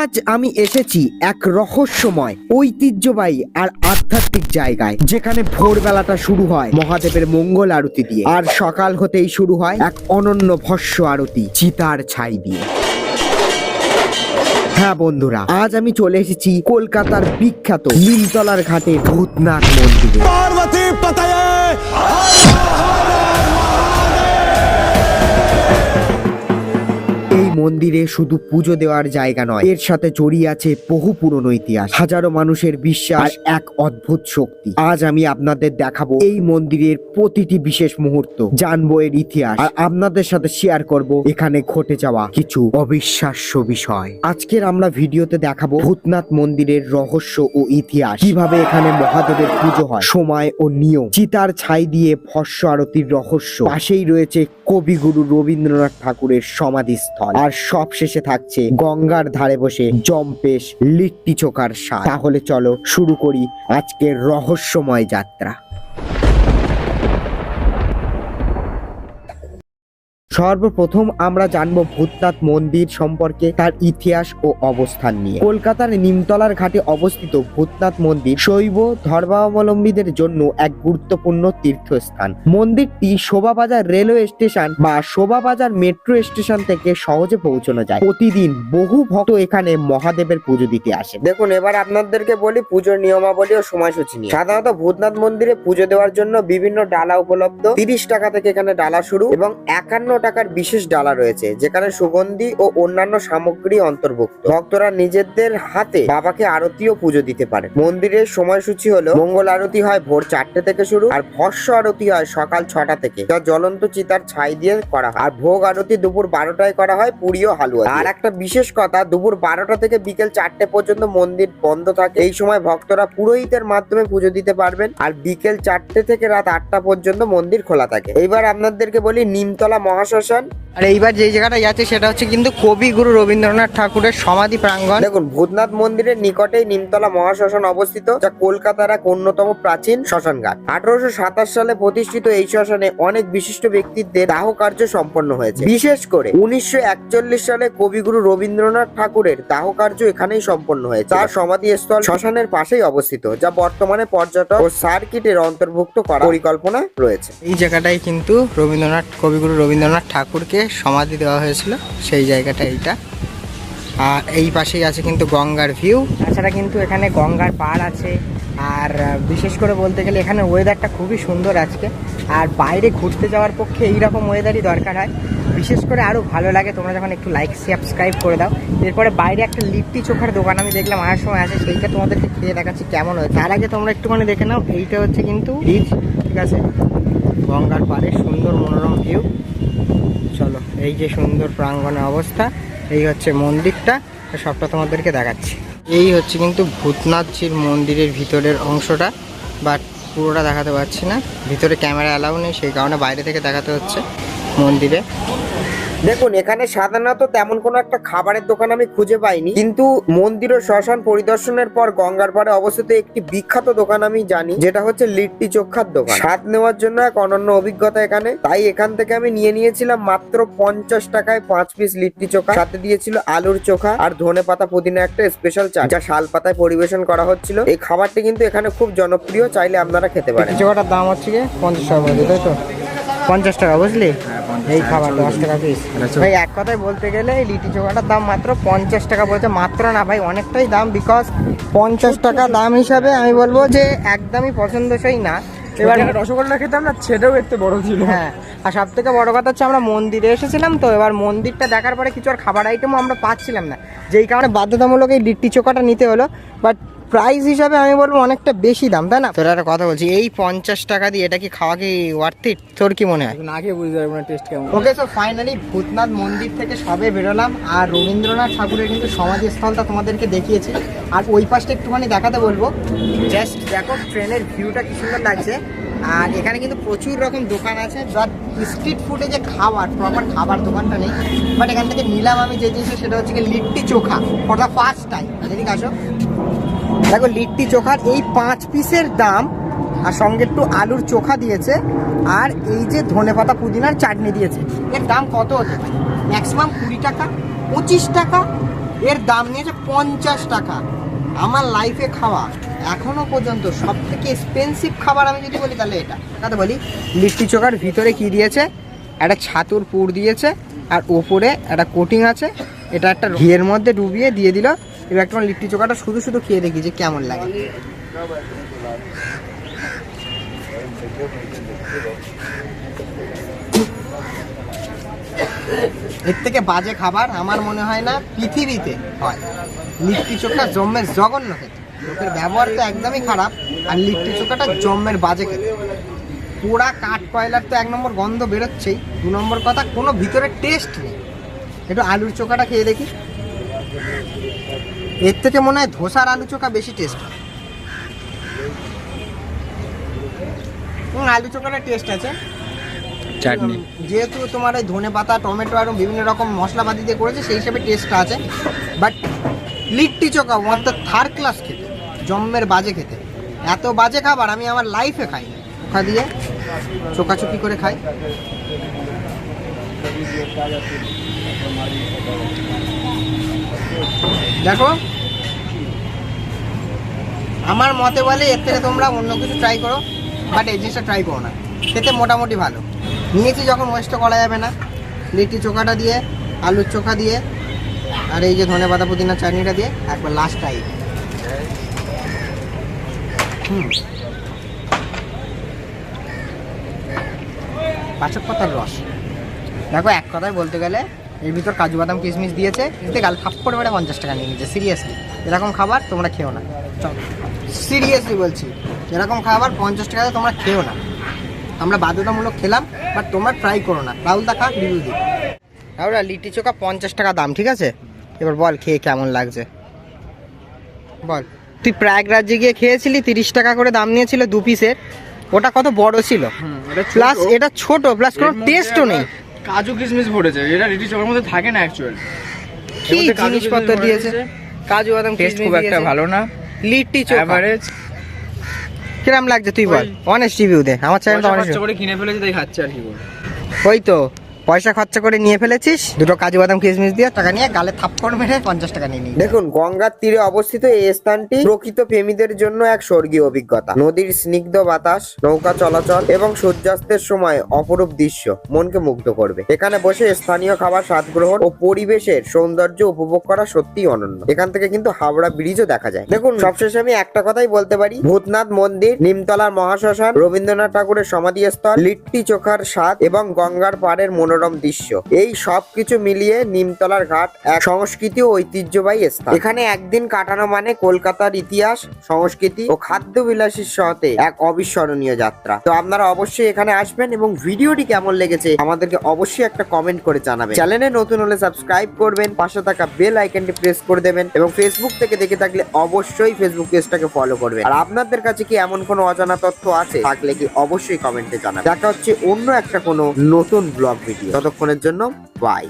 আজ আমি এসেছি এক রহস্যময়, ঐতিহ্যবাহী আর আধ্যাত্মিক জায়গায়, যেখানে ভোরবেলাটা শুরু হয় মহাদেবের মঙ্গল আরতি দিয়ে আর সকাল হতেই শুরু হয় এক অনন্য ভস্য আরতি, চিতার ছাই দিয়ে। হ্যাঁ বন্ধুরা, আজ আমি চলে এসেছি কলকাতার বিখ্যাত নিমতলার ঘাটে ভূতনাথ মন্দিরে। মন্দিরে শুধু পুজো দেওয়ার জায়গা নয়, এর সাথে জড়িয়ে আছে বহু পুরনো ইতিহাস। হাজারো মানুষের বিশ্বাস এক অদ্ভুত শক্তি। আজ আমি আপনাদের দেখাবো এই মন্দিরের প্রতিটি বিশেষ মুহূর্ত, জানব এর ইতিহাস, আর আপনাদের সাথে শেয়ার করব এখানে ঘটে যাওয়া কিছু অবিশ্বাস্য বিষয়। আজকের আমরা ভিডিওতে দেখাবো ভূতনাথ মন্দিরের রহস্য ও ইতিহাস, কীভাবে এখানে মহাদেবের পুজো হয়, সময় ও নিয়ম, চিতার ছাই দিয়ে ভস্য আরতির রহস্য। পাশেই রয়েছে কবিগুরু রবীন্দ্রনাথ ঠাকুরের সমাধিস্থল। আর সব শেষে থাকছে গঙ্গার ধারে বসে জম্পেশ লিট্টি চোখার স্বাদ তাহলে চলো শুরু করি আজকের রহস্যময় যাত্রা। সর্বপ্রথম আমরা জানব ভূতনাথ মন্দির সম্পর্কে তার ইতিহাস ও অবস্থান নিয়ে। কলকাতার নিমতলার ঘাটে অবস্থিত ভূতনাথ মন্দির শৈব ধর্মাবলম্বীদের জন্য এক গুরুত্বপূর্ণ তীর্থস্থান। মন্দিরটি শোভাবাজার রেলওয়ে স্টেশন বা শোভাবাজার মেট্রো স্টেশন থেকে সহজে পৌঁছানো যায়। প্রতিদিন বহু ভক্ত এখানে মহাদেবের পুজো দিতে আসে। দেখুন, এবার আপনাদেরকে বলি পুজোর নিয়মাবলী ও সময়সূচি নিয়ে। সাধারণত ভূতনাথ মন্দিরে পুজো দেওয়ার জন্য বিভিন্ন ডালা উপলব্ধ। তিরিশ টাকা থেকে এখানে ডালা শুরু এবং একান্ন টাকার বিশেষ ডালা রয়েছে, যেখানে সুগন্ধি ও অন্যান্য সামগ্রী অন্তর্ভুক্ত। ভক্তরা নিজেদের হাতে বাবাকে আরতি ও পুজো দিতে পারে মন্দিরের সময়সূচি হলো মঙ্গল আরতি হয় ভোর চারটে থেকে শুরু, আর ভস্য আরতি হয় সকাল ছটা থেকে, যা জ্বলন্ত চিতার ছাই দিয়ে করা হয়। আর ভোগ আরতি দুপুর বারোটায় করা হয় পুরি ও হালুয়া আর একটা বিশেষ কথা, দুপুর বারোটা থেকে বিকেল চারটে পর্যন্ত মন্দির বন্ধ থাকে। এই সময় ভক্তরা পুরোহিতের মাধ্যমে পুজো দিতে পারবেন, আর বিকেল চারটে থেকে রাত আটটা পর্যন্ত মন্দির খোলা থাকে। এইবার আপনাদেরকে বলি, নিমতলা মহাশ্মশান আর এইবার যে জায়গাটা যাচ্ছে সেটা হচ্ছে কিন্তু কবিগুরু রবীন্দ্রনাথ ঠাকুরের সমাধি প্রাঙ্গণ। দেখুন ভূতনাথ মন্দিরের নিকটেই নিমতলা মহাশ্মশান অবস্থিত যা কলকাতার এক অন্যতম প্রাচীন শ্মশানঘাট। আঠারোশো সাতাশ সালে প্রতিষ্ঠিত এই শ্মশানে অনেক বিশিষ্ট ব্যক্তিত্বের দাহ কার্য সম্পন্ন হয়েছে। বিশেষ করে উনিশশো একচল্লিশ সালে কবিগুরু রবীন্দ্রনাথ ঠাকুরের দাহ কার্য এখানেই সম্পন্ন হয়েছে। তার সমাধিস্থল শ্মশানের পাশেই অবস্থিত যা বর্তমানে পর্যটক ও সার্কিটের অন্তর্ভুক্ত করার পরিকল্পনা রয়েছে। এই জায়গাটাই কিন্তু রবীন্দ্রনাথ কবিগুরু রবীন্দ্রনাথ ঠাকুরকে সমাধি দেওয়া হয়েছিল, সেই জায়গাটা এইটা। আর এই পাশেই আছে কিন্তু গঙ্গার ভিউ। তাছাড়া কিন্তু এখানে গঙ্গার পাড় আছে। আর বিশেষ করে বলতে গেলে এখানে ওয়েদারটা খুবই সুন্দর আজকে। আর বাইরে ঘুরতে যাওয়ার পক্ষে এইরকম ওয়েদারই দরকার হয়। বিশেষ করে আরও ভালো লাগে, তোমরা যখন একটু লাইক সাবস্ক্রাইব করে দাও। এরপরে বাইরে একটা লিট্টি চোখার দোকান আমি দেখলাম, আসার সময় আছে, সেইটা তোমাদেরকে খেয়ে দেখাচ্ছি কেমন হয় তার আগে তোমরা একটুখানি দেখে নাও, এইটা হচ্ছে কিন্তু ব্রিজ ঠিক আছে? গঙ্গার পাড়ে সুন্দর মনোরম ভিউ চলো, এই যে সুন্দর প্রাঙ্গনের অবস্থা, এই হচ্ছে মন্দিরটা সবটা তোমাদেরকে দেখাচ্ছি। এই হচ্ছে কিন্তু ভূতনাথজির মন্দিরের ভিতরের অংশটা বাট পুরোটা দেখাতে পারছি না। ভিতরে ক্যামেরা অ্যালাউ নেই, সেই কারণে বাইরে থেকে দেখাতে হচ্ছে মন্দিরে। দেখুন, এখানে সাধারণত তেমন কোনো একটা খাবারের দোকান আমি খুঁজে পাইনি। কিন্তু মন্দির ও শ্মশান পরিদর্শনের পর গঙ্গার পাড়ে অবস্থিত একটি বিখ্যাত দোকান আমি জানি, যেটা হচ্ছে লিট্টি চোখার দোকান। স্বাদ নেওয়ার জন্য এক অনন্য অভিজ্ঞতা এখানে। তাই এখান থেকে আমি নিয়ে নিয়েছিলাম মাত্র পঞ্চাশ টাকায় পাঁচ পিস লিট্টি চোখা, সাথে দিয়েছিল আলুর চোখা আর ধনে পাতা পুদিনা একটা স্পেশাল চা, যা শাল পাতায় পরিবেশন করা হচ্ছিল। এই খাবারটি কিন্তু এখানে খুব জনপ্রিয়, চাইলে আপনারা খেতে পারেন। চোখাটার দাম হচ্ছে পঞ্চাশ টাকা তাই তো? পঞ্চাশ টাকা বুঝলি? এই খাবার দশ টাকা পিস ভাই এক কথায় বলতে গেলে এই লিটি চোখাটার দাম মাত্র পঞ্চাশ টাকা বলছে। মাত্র না ভাই অনেকটাই দাম বিকজ পঞ্চাশ টাকা দাম হিসাবে আমি বলব যে একদমই পছন্দসই না। এবার রসগোল্লা খেতাম না সেটাও একটু বড় ছিল। হ্যাঁ আর সব থেকে বড় কথা হচ্ছে আমরা মন্দিরে এসেছিলাম তো এবার মন্দিরটা দেখার পরে কিছু আর খাবার আইটেমও আমরা পাচ্ছিলাম না। যেই কারণে বাধ্যতামূলক এই লিট্টি চোখাটা নিতে হলো। বাট প্রাইস হিসাবে আমি বলব অনেকটা বেশি দাম তাই না? তোর একটা কথা বলছি এই পঞ্চাশ টাকা দিয়ে এটা কি খাওয়া কি ওয়ার্থ ইট তোর কি মনে হয়? না খেয়ে বুঝতে পারব না টেস্ট কেমন। ওকে সো ফাইনালি ভূতনাথ মন্দির থেকে সবে বেরোলাম আর রবীন্দ্রনাথ ঠাকুরের কিন্তু সমাধিস্থলটা তোমাদেরকে দেখিয়েছি। আর ওই পাশটা একটুখানি দেখাতে বলব। জাস্ট দেখো ট্রেনের ভিউটা কি সুন্দর লাগছে। আর এখানে কিন্তু প্রচুর রকম দোকান আছে বাট স্ট্রিট ফুডে যে খাবার প্রপার খাবার দোকানটা নেই। বাট এখান থেকে নিলাম আমি যে জিনিসটা সেটা হচ্ছে কি litti chokha for the first time এদিকে আসো। দেখো, লিট্টি চোখার এই পাঁচ পিসের দাম, আর সঙ্গে একটু আলুর চোখা দিয়েছে, আর এই যে ধনেপাতা পুদিনার চাটনি দিয়েছে। এর দাম কত হতে ম্যাক্সিমাম কুড়ি টাকা, পঁচিশ টাকা, এর দাম নিয়েছে পঞ্চাশ টাকা। আমার লাইফে খাওয়া এখনও পর্যন্ত সব থেকে এক্সপেন্সিভ খাবার আমি যদি বলি, তাহলে এটা। কথা বলি, লিট্টি চোখার ভিতরে কি দিয়েছে? একটা ছাতুর পুর দিয়েছে, আর ওপরে একটা কোটিং আছে, এটা একটা ঘিয়ের মধ্যে ডুবিয়ে দিয়ে দিল এবার একটা লিট্টি চোখাটা শুধু শুধু খেয়ে দেখি যে কেমন লাগে। এর থেকে বাজে খাবার আমার মনে হয় না পৃথিবীতে হয়। লিট্টি চোখা জম্মের জঘন্য খেতে লোকের ব্যবহার তো একদমই খারাপ, আর লিট্টি চোখাটা জম্মের বাজে খেতে পোড়া কাঠ কয়লার তো এক নম্বর গন্ধ বেরোচ্ছেই, দু নম্বর কথা কোনো ভিতরে টেস্ট নেই। একটু আলুর চোখাটা খেয়ে দেখি। এর থেকে মনে হয় ধোসার আলু চোখা বেশি টেস্ট হয়। আলু চোখাটা টেস্ট আছে। চাটনি। যেহেতু তোমার এই ধনে পাতা টমেটো আর বিভিন্ন রকম মশলাপাতি দিয়ে করেছে সেই হিসেবে টেস্টটা আছে। বাট লিট্টি চোখা অর্থাৎ থার্ড ক্লাস খেতে জম্মের বাজে খেতে। এত বাজে খাবার আমি আমার লাইফে খাই চোখা দিয়ে চোখাচুকি করে খাই। দেখো। আমার মতে বলে এর থেকে তোমরা অন্য কিছু ট্রাই করো বাট এই জিনিসটা ট্রাই করো না। খেতে মোটামুটি ভালো। নিয়েছি যখন ওয়েস্ট করা যাবে না। লিট্টি চোখাটা দিয়ে, আলুর চোখা দিয়ে, আর এই যে ধনে পাতা পুদিনা চাটনিটা দিয়ে, একবার লাস্ট টাইম হুম। পাঁচক পাতার রস। দেখো, এক কথায় বলতে গেলে এর ভিতর কাজু বাদাম কিশমিশ দিয়েছে এতে গাল থাপ্পড় মেরে পঞ্চাশ টাকা নিয়ে নিচ্ছে সিরিয়াসলি এরকম খাবার তোমরা খেও না। সিরিয়াসলি বলছি এরকম খাবার পঞ্চাশ টাকাতে তোমরা খেও না। আমরা বাধ্যতামূলক খেলাম বাট তোমরা ট্রাই করো না। রাহুল দা খাক রিভিউ দিই রাহুল লিট্টি চোখা পঞ্চাশ টাকা দাম ঠিক আছে? এবার বল খেয়ে কেমন লাগছে? বল। তুই প্রয়াগরাজ্যে গিয়ে খেয়েছিলি তিরিশ টাকা করে দাম নিয়েছিল দু পিসের ওটা কত বড় ছিল? প্লাস এটা ছোট। প্লাস কোনো টেস্টও নেই। কাজু কিশমিশ ভরেছে। এটা রেডি চকের মধ্যে থাকে না অ্যাকচুয়াল কি জিনিসপত্র দিয়েছে? কাজু বাদাম টেস্ট খুব একটা ভালো না। লিট্টি চোখা। এভারেজ কিরম লাগছে তুই বল? অনেস্ট রিভিউ দে। আমার চ্যানেল তো অনেস্ট করে কিনে ফেলেছি তাই খাচ্ছে আর কি বল। ওই তো। পয়সা খরচা করে নিয়ে ফেলেছিস? দুটো কাজু বাদাম, কিশমিশ দিয়ে টাকা নিয়ে গালে থাপ্পড় মেরে পঞ্চাশ টাকা নিয়ে দেখুন গঙ্গার তীরে অবস্থিত এই স্থানটি প্রকৃত প্রেমীদের জন্য এক স্বর্গীয় অভিজ্ঞতা। নদীর স্নিগ্ধ বাতাস, নৌকা চলাচল এবং সূর্যাস্তের সময় অপরূপ দৃশ্য মনকে মুগ্ধ করবে। এখানে বসে স্থানীয় খাবার স্বাদ গ্রহণ ও পরিবেশের সৌন্দর্য উপভোগ করা সত্যিই অনন্য। এখান থেকে কিন্তু হাওড়া ব্রিজও দেখা যায়। দেখুন, সবশেষে আমি একটা কথাই বলতে পারি। ভূতনাথ মন্দির, নিমতলার মহাশ্মশান, রবীন্দ্রনাথ ঠাকুরের সমাধি সমাধিস্থল, লিট্টি চোখার স্বাদ এবং গঙ্গার পাড়ের মনোরম দৃশ্য। এই সব কিছু মিলিয়ে নিমতলার ঘাট এক সংস্কৃতি ও ঐতিহ্যবাহী স্থান। এখানে একদিন কাটানো মানে কলকাতার ইতিহাস, সংস্কৃতি ও খাদ্য বিলাসীর সাথে এক অবিস্মরণীয় যাত্রা। তো আপনারা অবশ্যই এখানে আসবেন এবং ভিডিওটি কেমন লেগেছে আমাদেরকে অবশ্যই একটা কমেন্ট করে জানাবেন। চ্যানেলে নতুন হলে সাবস্ক্রাইব করবেন, পাশে থাকা বেল আইকনটি প্রেস করে দেবেন এবং ফেসবুক থেকে দেখে থাকলে অবশ্যই ফেসবুক পেজটাকে ফলো করবেন। আর আপনাদের কাছে কি এমন কোনো অজানা তথ্য আছে? থাকলে কি অবশ্যই কমেন্টে জানাবেন। দেখা হচ্ছে অন্য একটা কোনো নতুন ব্লগ ভিডিও ততক্ষণের জন্য বাই